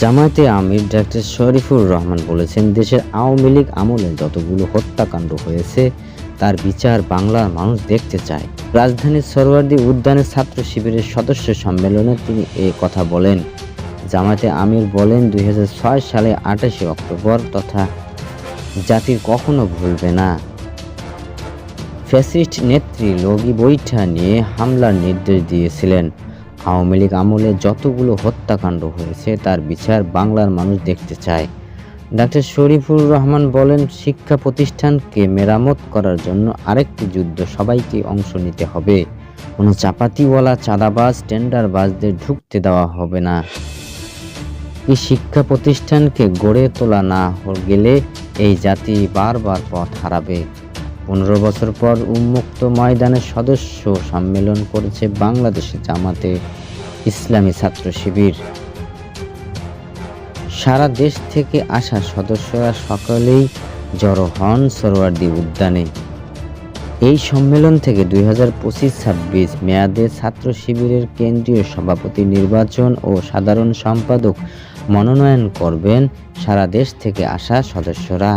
জামায়াতে আমির ডাক্তার শরীফুর রহমান বলেছেন, দেশের আওয়ামী লীগ আমলে যতগুলো হত্যাকাণ্ড হয়েছে, তার বিচার বাংলার মানুষ দেখতে চায়। রাজধানীর সরওয়ার্দী উদ্যানে ছাত্র শিবিরের সদস্য সম্মেলনে তিনি এ কথা বলেন। জামায়াতে আমির বলেন, দুই হাজার ছয় সালে আঠাশে অক্টোবর তথা জাতির কখনো ভুলবে না। ফ্যাসিস্ট নেত্রী লগি বৈঠা নিয়ে হামলার নির্দেশ দিয়েছিলেন। আওয়ামী লীগ আমলে যতগুলো হত্যাকাণ্ড হয়েছে, তার বিচার বাংলার মানুষ দেখতে চায়। ডাক্তার শরীফুর রহমান বলেন, শিক্ষা প্রতিষ্ঠানকে মেরামত করার জন্য আরেকটি যুদ্ধ সবাইকে অংশ নিতে হবে। কোনো চাপাতিওয়ালা, চাঁদাবাজ, টেন্ডারবাজদের ঢুকতে দেওয়া হবে না। এই শিক্ষা প্রতিষ্ঠানকে গড়ে তোলা না গেলে এই জাতি বারবার পথ হারাবে। পনেরো বছর পর উন্মুক্ত ময়দানের সদস্য সম্মেলন করেছে বাংলাদেশের জামাতে ইসলামী ছাত্র শিবির। সারা দেশ থেকে আসা সদস্যরা সকলেই জড়ো হন সরোয়ার্দী উদ্যানে। এই সম্মেলন থেকে দুই হাজার পঁচিশ ছাব্বিশ মেয়াদে ছাত্র শিবিরের কেন্দ্রীয় সভাপতি নির্বাচন ও সাধারণ সম্পাদক মনোনয়ন করবেন সারা দেশ থেকে আসা সদস্যরা।